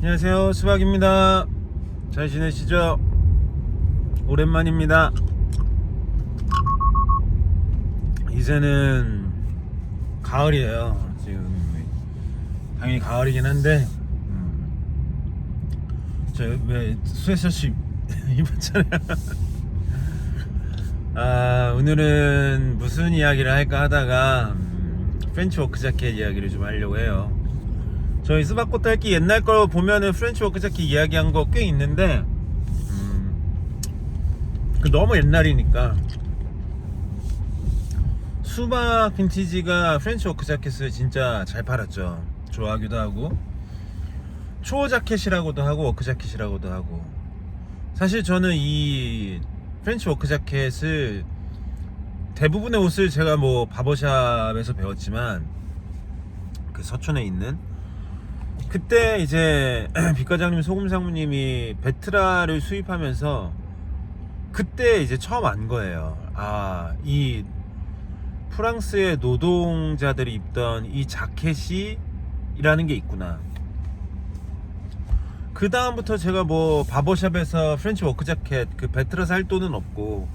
안녕하세요. 수박입니다. 잘 지내시죠? 오랜만입니다. 이제는 가을이에요. 지금 당연히 가을이긴 한데 음, 저왜 스웨셔츠 입었잖아요. 아 오늘은 무슨 이야기를 할까 하다가 음, 프렌치 워크 자켓 이야기를 좀 하려고 해요 저희 스바코 딸기 옛날 거 보면은 프렌치 워크 자켓 이야기한 거 꽤 있는데 음, 그 너무 옛날이니까. 수박 빈티지가 프렌치 워크 자켓을 진짜 잘 팔았죠. 좋아하기도 하고. 초어 자켓이라고도 하고 워크 자켓이라고도 하고. 사실 저는 이 프렌치 워크 자켓을 대부분의 옷을 제가 뭐 바버샵에서 배웠지만 그 서촌에 있는 그때 이제 비 과장님 소금 상무님이 베트라를 수입하면서 그때 이제 처음 안 거예요. 아, 이 프랑스의 노동자들이 입던 이 자켓이 이라는 게 있구나. 그 다음부터 제가 뭐 바버샵에서 프렌치 워크 자켓 그 베트라 살 돈은 없고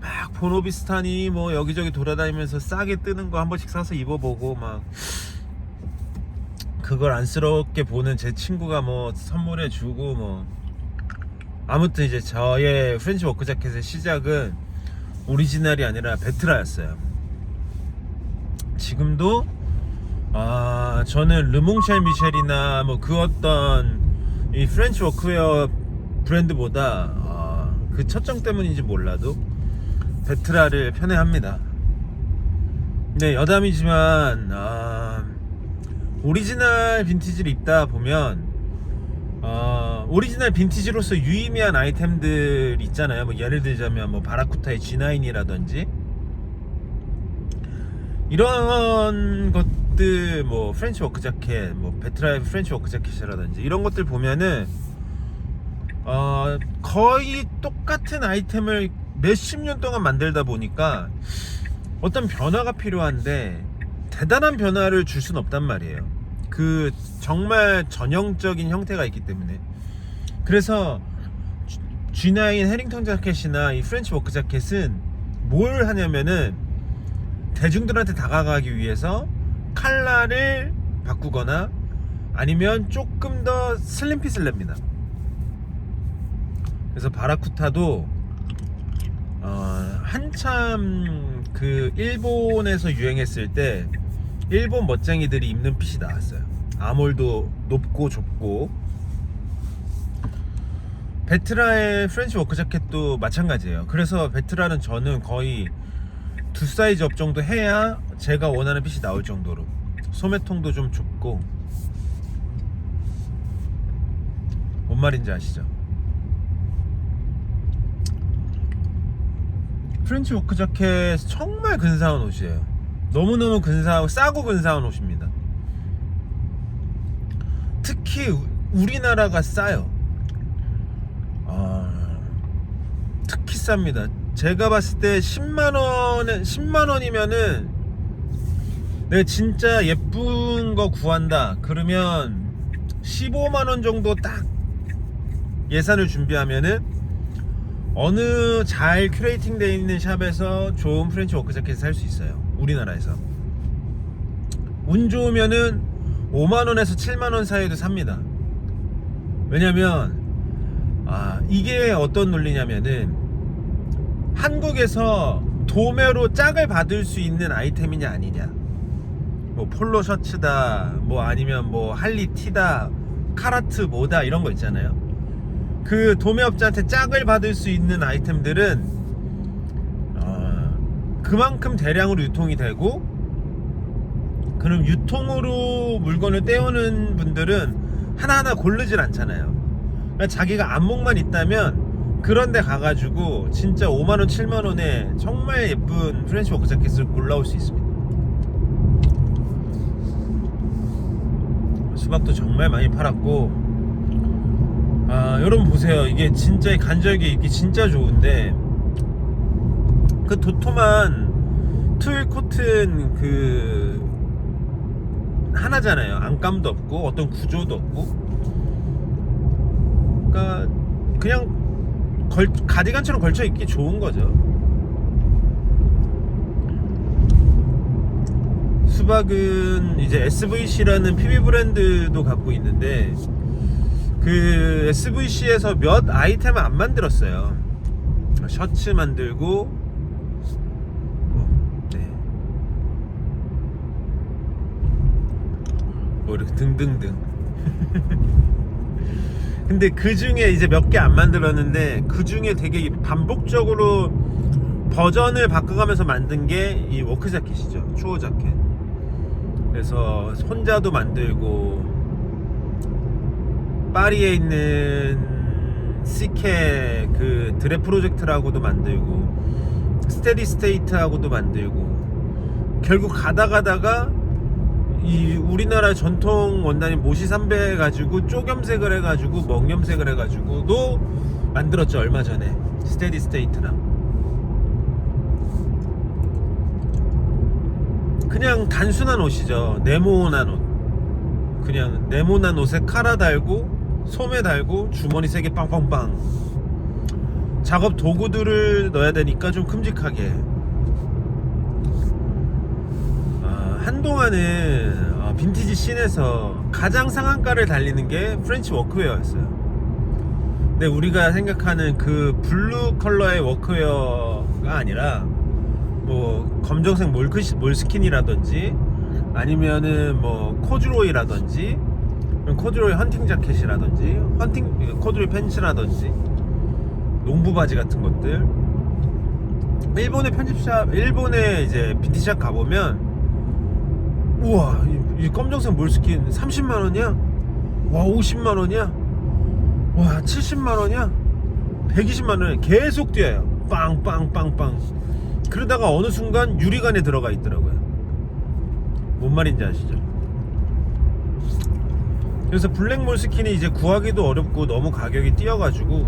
막 보노비스탄이 뭐 여기저기 돌아다니면서 싸게 뜨는 거 한 번씩 사서 입어보고 막 그걸 안쓰럽게 보는 제 친구가 뭐 선물해 주고 뭐 아무튼 이제 저의 프렌치 워크 자켓의 시작은 오리지널이 아니라 베트라였어요. 지금도 아 저는 르몽샬 미셸이나 뭐 그 어떤 이 프렌치 워크웨어 브랜드보다 아, 그 첫정 때문인지 몰라도 베트라를 편애합니다. 네 여담이지만 아, 오리지널 빈티지를 입다 보면 어, 오리지널 빈티지로서 유의미한 아이템들 있잖아요. 뭐 예를 들자면 뭐 바라쿠타의 G9이라든지 이런 것들 뭐 프렌치 워크 자켓, 뭐 베트라의 프렌치 워크 자켓이라든지 이런 것들 보면은 어, 거의 똑같은 아이템을 몇십 년 동안 만들다 보니까 어떤 변화가 필요한데 대단한 변화를 줄 수는 없단 말이에요. 그 정말 전형적인 형태가 있기 때문에 그래서 G9 해링턴 자켓이나 이 프렌치 워크 자켓은 뭘 하냐면은 대중들한테 다가가기 위해서 칼라를 바꾸거나 아니면 조금 더 슬림핏을 냅니다. 그래서 바라쿠타도 어, 한참 그 일본에서 유행했을 때 일본 멋쟁이들이 입는 핏이 나왔어요. 아몰도 높고 좁고 베트라의 프렌치 워크 자켓도 마찬가지예요. 그래서 베트라는 저는 거의 두 사이즈 업 정도 해야 제가 원하는 핏이 나올 정도로 소매통도 좀 좁고 뭔 말인지 아시죠? 프렌치 워크 자켓 정말 근사한 옷이에요. 너무너무 근사하고 싸고 근사한 옷입니다. 특히 우- 우리나라가 싸요. 아, 특히 쌉니다. 제가 봤을 때 10만 원에 10만 원이면은 내가 진짜 예쁜 거 구한다. 그러면 15만 원 정도 딱 예산을 준비하면은 어느 잘 큐레이팅 되어 있는 샵에서 좋은 프렌치 워크 자켓을 살 수 있어요. 우리나라에서. 운 좋으면은 5만 원에서 7만 원 사이에도 삽니다. 왜냐면 아, 이게 어떤 논리냐면은 한국에서 도매로 짝을 받을 수 있는 아이템이냐 아니냐. 뭐 폴로 셔츠다, 뭐 아니면 뭐 할리 티다, 카라트 뭐다 이런 거 있잖아요. 그 도매업자한테 짝을 받을 수 있는 아이템들은 어, 그만큼 대량으로 유통이 되고 그럼 유통으로 물건을 떼오는 분들은 하나하나 고르질 않잖아요. 그러니까 자기가 안목만 있다면 그런데 가가지고 진짜 5만 원, 7만 원에 정말 예쁜 프렌치 워크 자켓을 골라올 수 있습니다. 수박도 정말 많이 팔았고 아 여러분 보세요 이게 진짜 간절기 입기 진짜 좋은데 그 도톰한 트윌 코튼 그 하나잖아요 안감도 없고 어떤 구조도 없고 그러니까 그냥 걸, 가디건처럼 걸쳐 입기 좋은 거죠. 수박은 이제 SVC라는 PB 브랜드도 갖고 있는데 그 SVC에서 몇 아이템을 안 만들었어요. 셔츠 만들고 뭐, 네. 뭐 이렇게 등등등. 근데 그 중에 이제 몇 개 안 만들었는데 그 중에 되게 반복적으로 버전을 바꿔가면서 만든 게 이 워크 자켓이죠. 추워 자켓. 그래서 혼자도 만들고 파리에 있는 CK 그 드랩 프로젝트라고도 만들고 스테디 스테이트하고도 만들고 결국 가다 가다가 이 우리나라 전통 원단인 모시 삼배 가지고 쪼겸색을 해가지고 멍염색을 해가지고도 만들었죠 얼마 전에. 스테디 스테이트랑 그냥 단순한 옷이죠. 네모난 옷. 그냥 네모난 옷에 카라 달고 소매 달고 주머니 세개 빵빵빵. 작업 도구들을 넣어야 되니까 좀 큼직하게 아, 한동안은 어, 빈티지 씬에서 가장 상한가를 달리는 게 프렌치 워크웨어였어요. 근데 우리가 생각하는 그 블루 컬러의 워크웨어가 아니라 뭐 검정색 몰크, 몰스킨이라든지 아니면은 뭐 코듀로이라든지 코듀로이 헌팅 자켓이라든지 헌팅 코듀로이 팬츠라든지 농부 바지 같은 것들. 일본의 편집샵 일본의 이제 빈티지샵 가보면 우와 이, 이 검정색 몰스킨? 30만 원이야? 와 50만 원이야? 와 70만 원이야? 120만 원에 계속 뛰어요. 빵빵빵빵. 그러다가 어느 순간 유리관에 들어가 있더라고요. 뭔 말인지 아시죠? 그래서 블랙 몰스킨이 이제 구하기도 어렵고 너무 가격이 뛰어가지고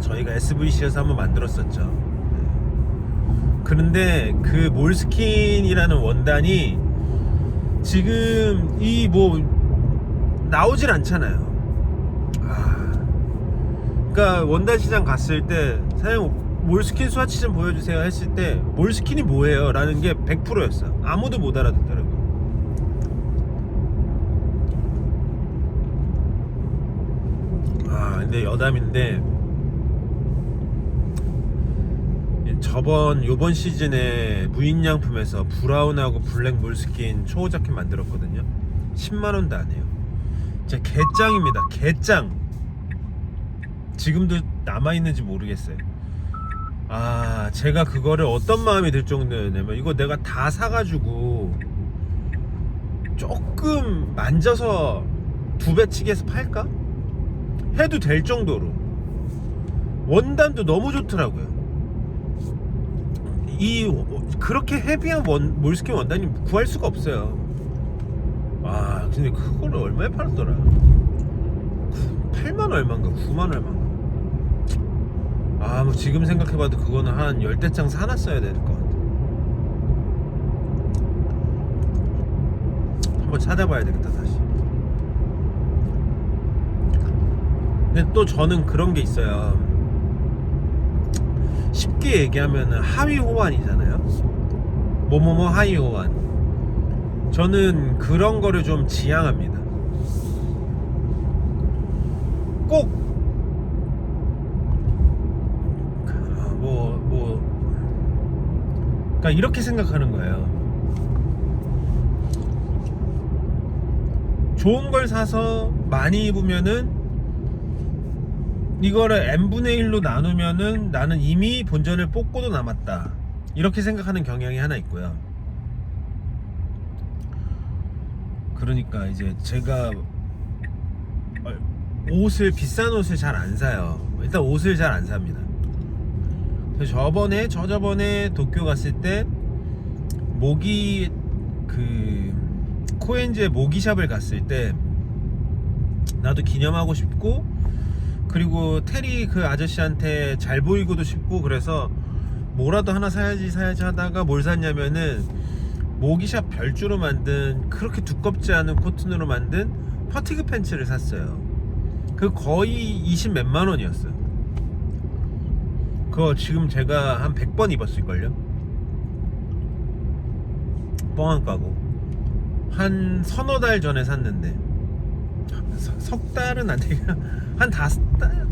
저희가 SVC에서 한번 만들었었죠. 네. 그런데 그 몰스킨이라는 원단이 지금 이 뭐 나오질 않잖아요. 아, 그러니까 원단 시장 갔을 때 사장님 몰스킨 수화치 좀 보여주세요 했을 때 몰스킨이 뭐예요? 라는 게 100%였어. 아무도 못 알아듣더라고요. 아 근데 여담인데 저번 요번 시즌에 무인양품에서 브라운하고 블랙 몰스킨 초호 자켓 만들었거든요. 10만원도 안 해요. 진짜 개짱입니다. 개짱. 지금도 남아있는지 모르겠어요. 아 제가 그거를 어떤 마음이 들 정도였냐면 이거 내가 다 사가지고 조금 만져서 두 배치기해서 팔까? 해도 될 정도로. 원단도 너무 좋더라고요. 이 그렇게 헤비한 원, 몰스킨 원단이 구할 수가 없어요. 아 근데 그거를 얼마에 팔았더라? 8만 얼마인가 9만 얼마인가? 아 뭐 지금 생각해봐도 그거는 한 열대장 사놨어야 될 것 같아. 한번 찾아봐야 되겠다 다시. 근데 또 저는 그런 게 있어요. 쉽게 얘기하면 하위 호환이잖아요. 뭐뭐뭐 하위 호환. 저는 그런 거를 좀 지향합니다. 꼭 뭐, 뭐, 그러니까 이렇게 생각하는 거예요. 좋은 걸 사서 많이 입으면은 이거를 n분의 1로 나누면은 나는 이미 본전을 뽑고도 남았다. 이렇게 생각하는 경향이 하나 있고요. 그러니까 이제 제가 옷을 비싼 옷을 잘 안 사요. 일단 옷을 잘 안 삽니다. 저번에 저저번에 도쿄 갔을 때 모기 그 코엔즈의 모기샵을 갔을 때 나도 기념하고 싶고 그리고 테리 그 아저씨한테 잘 보이고도 싶고 그래서 뭐라도 하나 사야지 사야지 하다가 뭘 샀냐면은 모기샵 별주로 만든 그렇게 두껍지 않은 코튼으로 만든 퍼티그 팬츠를 샀어요. 그 거의 20 몇만 원이었어요. 그거 지금 제가 한 100번 입었을걸요? 뻥안 까고. 한 서너 달 전에 샀는데. 석, 석 달은 안 되겠 한 다섯 달?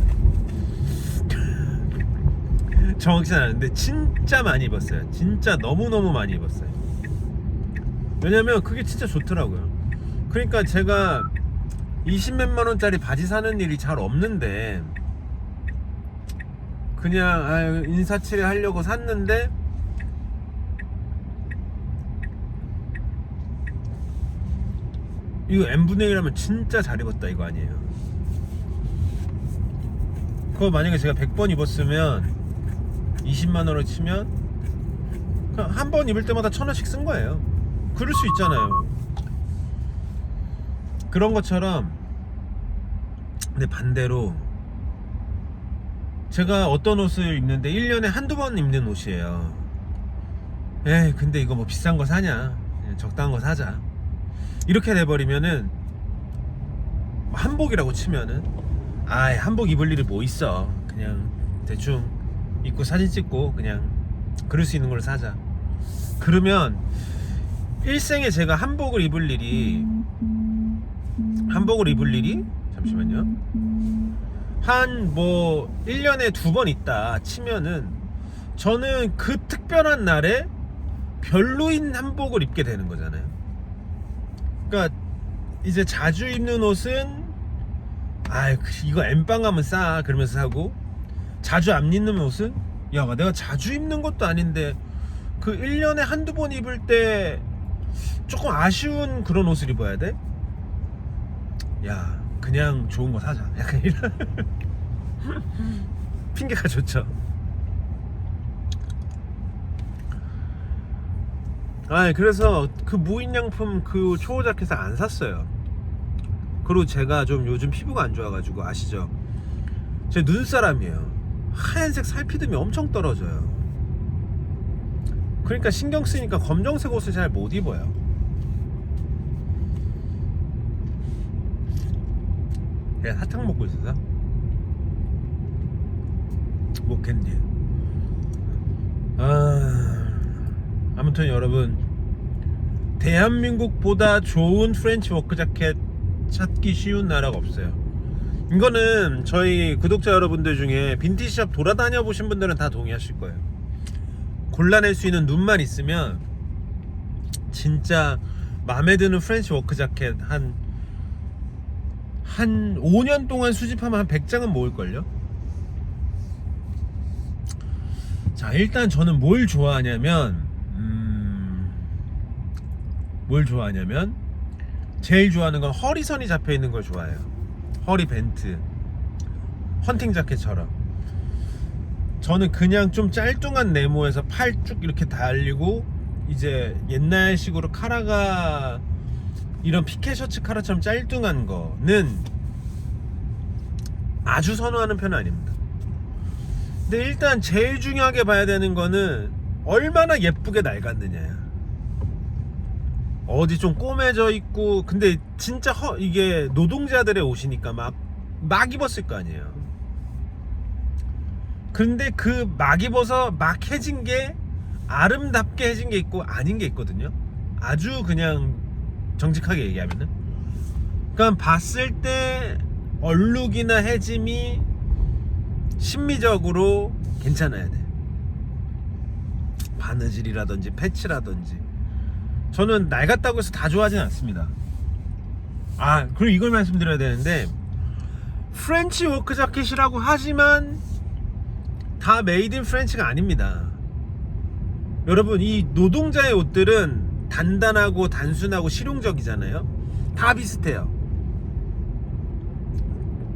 정확히 는 않은데 진짜 많이 입었어요. 진짜 너무너무 많이 입었어요. 왜냐면 그게 진짜 좋더라고요. 그러니까 제가 20몇만 원짜리 바지 사는 일이 잘 없는데 그냥 아유, 인사치레 하려고 샀는데 이거 n분의 1 하면 진짜 잘 입었다 이거 아니에요. 그거 만약에 제가 100번 입었으면 20만원을 치면 한번 입을 때마다 천 원씩 쓴 거예요. 그럴 수 있잖아요. 그런 것처럼 근데 반대로 제가 어떤 옷을 입는데 1년에 한두 번 입는 옷이에요. 에이 근데 이거 뭐 비싼 거 사냐? 그냥 적당한 거 사자 이렇게 돼버리면은 한복이라고 치면은 아 한복 입을 일이 뭐 있어. 그냥 대충 입고 사진 찍고 그냥 그럴 수 있는 걸 사자. 그러면 일생에 제가 한복을 입을 일이 한복을 입을 일이 잠시만요. 한 뭐 1년에 두 번 있다 치면은 저는 그 특별한 날에 별로인 한복을 입게 되는 거잖아요 이제 자주 입는 옷은 아 이거 엠빵 하면 싸 그러면서 사고. 자주 안 입는 옷은? 야 내가 자주 입는 것도 아닌데 그 1년에 한두 번 입을 때 조금 아쉬운 그런 옷을 입어야 돼? 야 그냥 좋은 거 사자. 약간 이런. 핑계가 좋죠. 아 그래서 그 무인양품 그 초호 자켓을 안 샀어요 그리고 제가 좀 요즘 피부가 안 좋아가지고 아시죠? 제 눈사람이에요. 하얀색 살피듬이 엄청 떨어져요. 그러니까 신경 쓰니까 검정색 옷을 잘 못 입어요. 그냥 사탕 먹고 있어서. 못캔디 아 아무튼 여러분 대한민국보다 좋은 프렌치 워크 자켓 찾기 쉬운 나라가 없어요 이거는 저희 구독자 여러분들 중에 빈티지샵 돌아다녀 보신 분들은 다 동의하실 거예요 골라낼 수 있는 눈만 있으면 진짜 마음에 드는 프렌치 워크 자켓 한 한 5년 동안 수집하면 한 100장은 모을걸요? 자, 일단 저는 뭘 좋아하냐면, 음, 뭘 좋아하냐면, 제일 좋아하는 건 허리선이 잡혀 있는 걸 좋아해요. 허리 벤트. 헌팅 자켓처럼. 저는 그냥 좀 짤뚱한 네모에서 팔 쭉 이렇게 달리고, 이제 옛날식으로 카라가 이런 피켓 셔츠 카라처럼 짤뚱한 거는 아주 선호하는 편은 아닙니다. 근데 일단 제일 중요하게 봐야 되는 거는 얼마나 예쁘게 낡았느냐야. 어디 좀 꼬매져 있고 근데 진짜 허, 이게 노동자들의 옷이니까 막 막 입었을 거 아니에요. 근데 그 막 입어서 막 해진 게 아름답게 해진 게 있고 아닌 게 있거든요. 아주 그냥 정직하게 얘기하면은 그러니까 봤을 때 얼룩이나 해짐이 심미적으로 괜찮아야 돼 바느질이라든지 패치라든지 저는 낡았다고 해서 다 좋아하진 않습니다 아 그리고 이걸 말씀드려야 되는데 프렌치 워크 자켓이라고 하지만 다 메이드 인 프렌치가 아닙니다 여러분 이 노동자의 옷들은 단단하고 단순하고 실용적이잖아요. 다 비슷해요.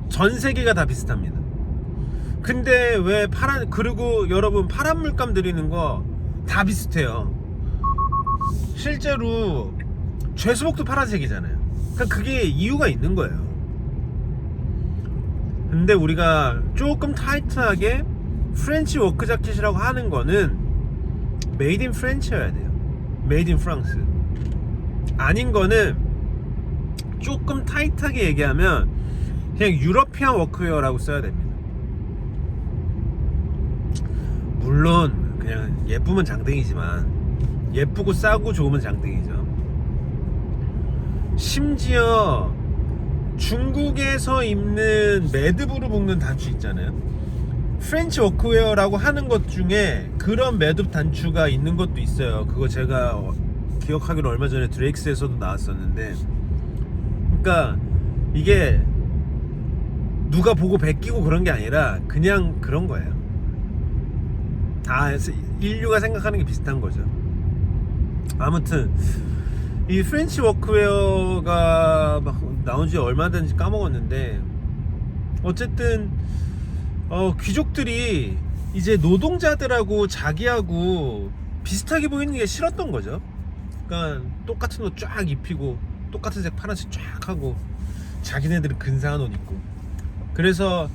전 세계가 다 비슷합니다. 근데 왜 파란 그리고 여러분 파란 물감 들이는 거 다 비슷해요. 실제로 죄수복도 파란색이잖아요. 그러니까 그게 이유가 있는 거예요. 근데 우리가 조금 타이트하게 프렌치 워크 자켓이라고 하는 거는 메이드 인 프렌치여야 돼요. 메이드 인 프랑스 아닌 거는 조금 타이트하게 얘기하면 그냥 유러피안 워크웨어라고 써야 됩니다. 물론 그냥 예쁘면 장땡이지만 예쁘고 싸고 좋으면 장땡이죠. 심지어 중국에서 입는 매듭으로 묶는 단추 있잖아요. 프렌치 워크웨어라고 하는 것 중에 그런 매듭 단추가 있는 것도 있어요. 그거 제가 어, 기억하기로 얼마 전에 드레익스에서도 나왔었는데, 그러니까 이게 누가 보고 베끼고 그런 게 아니라 그냥 그런 거예요. 다 인류가 생각하는 게 비슷한 거죠. 아무튼 이 프렌치 워크웨어가 막 나온 지 얼마 된지 까먹었는데 어쨌든 어, 귀족들이 이제 노동자들하고 자기하고 비슷하게 보이는 게 싫었던 거죠. 그러니까 똑같은 옷 쫙 입히고 똑같은 색 파란색 쫙 하고 자기네들은 근사한 옷 입고 그래서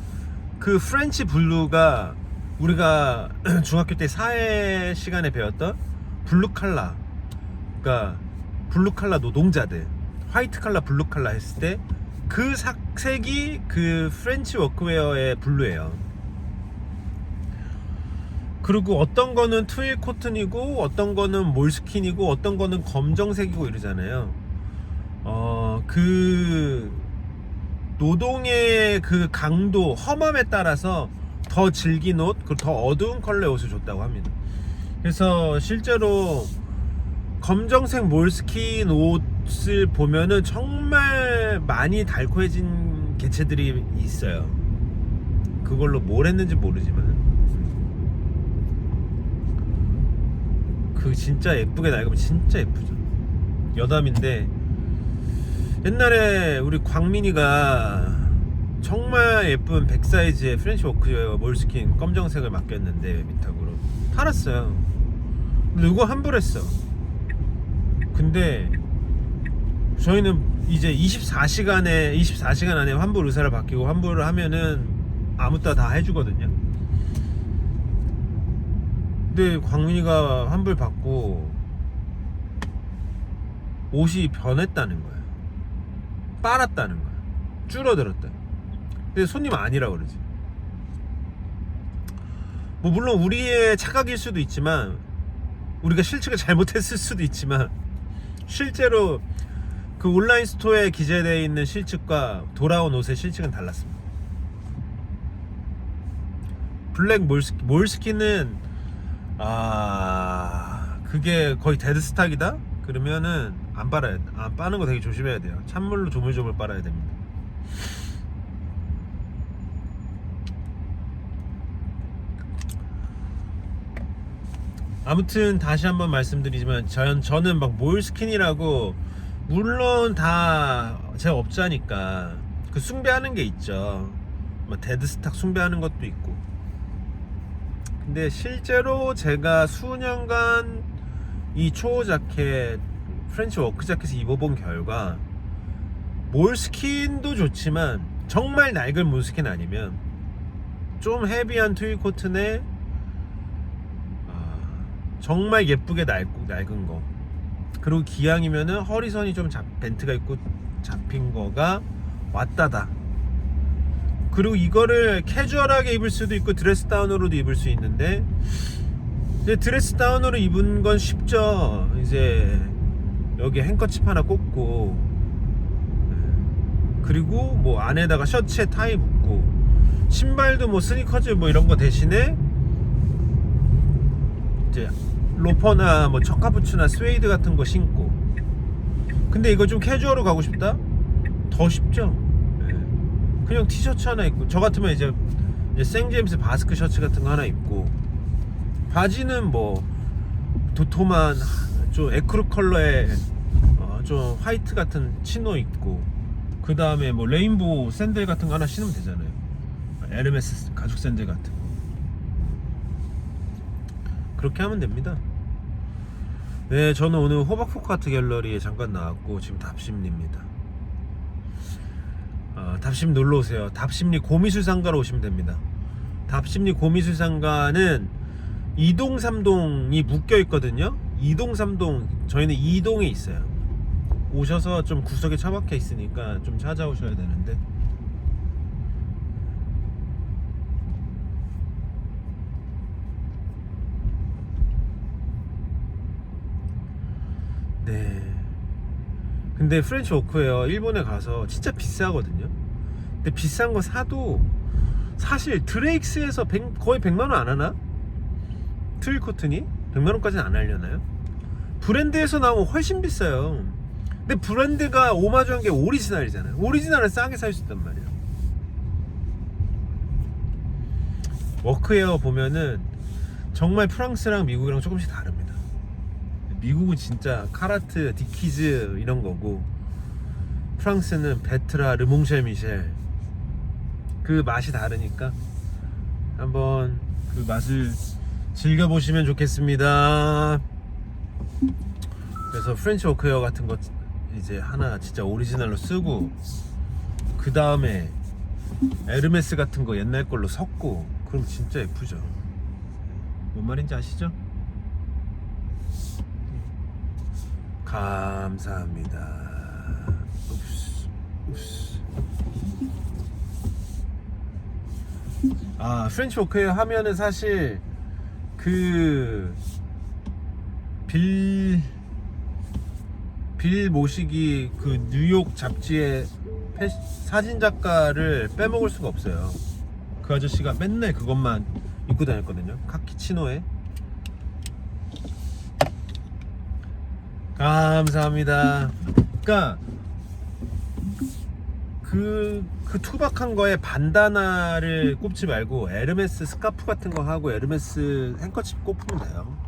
그 프렌치 블루가 우리가 중학교 때 사회 시간에 배웠던 블루 칼라 그러니까 블루 칼라 노동자들 화이트 칼라 블루 칼라 했을 때 그 색이 그 프렌치 워크웨어의 블루예요. 그리고 어떤 거는 트윌 코튼이고 어떤 거는 몰스킨이고 어떤 거는 검정색이고 이러잖아요. 어, 그 노동의 그 강도, 험함에 따라서 더 질긴 옷, 그리고 더 어두운 컬러의 옷을 줬다고 합니다. 그래서 실제로 검정색 몰스킨 옷을 보면은 정말 많이 달코해진 개체들이 있어요. 그걸로 뭘 했는지 모르지만. 그 진짜 예쁘게 낡으면 진짜 예쁘죠. 여담인데 옛날에 우리 광민이가 정말 예쁜 백 사이즈의 프렌치 워크웨어 몰스킨 검정색을 맡겼는데 위탁으로 팔았어요. 이거 환불했어. 근데 저희는 이제 24시간에 24시간 안에 환불 의사를 바뀌고 환불을 하면은 아무 따 다 해주거든요. 근데 광민이가 환불 받고 옷이 변했다는 거예요. 빨았다는 거예요. 줄어들었다. 근데 손님 아니라 그러지. 뭐 물론 우리의 착각일 수도 있지만 우리가 실측을 잘못했을 수도 있지만 실제로 그 온라인 스토어에 기재되어 있는 실측과 돌아온 옷의 실측은 달랐습니다. 블랙 몰스키, 몰스킨은 아 그게 거의 데드스탁이다? 그러면은 안 빨아야 안 빠는 거 되게 조심해야 돼요. 찬물로 조물조물 빨아야 됩니다. 아무튼 다시 한번 말씀드리지만 전, 저는 막 몰스킨이라고 물론 다 제 업자니까 그 숭배하는 게 있죠. 뭐 데드스탁 숭배하는 것도 있고. 근데 실제로 제가 수년간 이 초호 자켓 프렌치 워크 자켓을 입어본 결과 몰스킨도 좋지만 정말 낡은 몰스킨 아니면 좀 헤비한 트위 코튼에 아, 정말 예쁘게 낡고 낡은 거. 그리고 기왕이면은 허리선이 좀 잡, 벤트가 있고 잡힌 거가 왔다다. 그리고 이거를 캐주얼하게 입을 수도 있고 드레스 다운으로도 입을 수 있는데 이제 드레스 다운으로 입은 건 쉽죠. 이제 여기 행커칩 하나 꽂고 네. 그리고 뭐 안에다가 셔츠에 타이 붙고 신발도 뭐 스니커즈 뭐 이런 거 대신에 이제 로퍼나 뭐 척카부츠나 스웨이드 같은 거 신고. 근데 이거 좀 캐주얼로 가고 싶다? 더 쉽죠? 예. 그냥 티셔츠 하나 입고. 저 같으면 이제, 이제 생제임스 바스크 셔츠 같은 거 하나 입고. 바지는 뭐 도톰한 좀 에크루 컬러의 어, 좀 화이트 같은 치노 입고. 그 다음에 뭐 레인보우 샌들 같은 거 하나 신으면 되잖아요. 에르메스 가죽 샌들 같은 거 그렇게 하면 됩니다. 네 저는 오늘 호박포카트 갤러리에 잠깐 나왔고 지금 답심리입니다. 어, 답심 놀러 오세요. 답심리 고미술상가로 오시면 됩니다. 답심리 고미술상가는 2동 3동이 묶여 있거든요. 2동 3동 저희는 2동에 있어요. 오셔서 좀 구석에 처박혀 있으니까 좀 찾아오셔야 되는데 근데 프렌치 워크웨어 일본에 가서 진짜 비싸거든요. 근데 비싼 거 사도 사실 드레익스에서 100 거의 100만 원 안 하나? 트윌 코튼이 100만 원까지는 안 하려나요? 브랜드에서 나오면 훨씬 비싸요. 근데 브랜드가 오마주한 게 오리지널이잖아요. 오리지널은 싸게 살 수 있단 말이에요. 워크웨어 보면은 정말 프랑스랑 미국이랑 조금씩 다릅니다. 미국은 진짜 카라트, 디키즈 이런 거고 프랑스는 베트라, 르몽쉘 미셸 그 맛이 다르니까 한번 그 맛을 즐겨 보시면 좋겠습니다. 그래서 프렌치 워크웨어 같은 거 이제 하나 진짜 오리지널로 쓰고 그 다음에 에르메스 같은 거 옛날 걸로 섞고 그럼 진짜 예쁘죠. 뭔 말인지 아시죠? 감사합니다. 읍스, 읍스. 아 프렌치 워크웨어 하면은 사실 그 빌, 빌 모시기 그 뉴욕 잡지의 패- 사진 작가를 빼먹을 수가 없어요. 그 아저씨가 맨날 그것만 입고 다녔거든요. 카키 치노에. 감사합니다. 그러니까 그, 그 투박한 거에 반다나를 꼽지 말고 에르메스 스카프 같은 거 하고 에르메스 행커칩 꼽으면 돼요.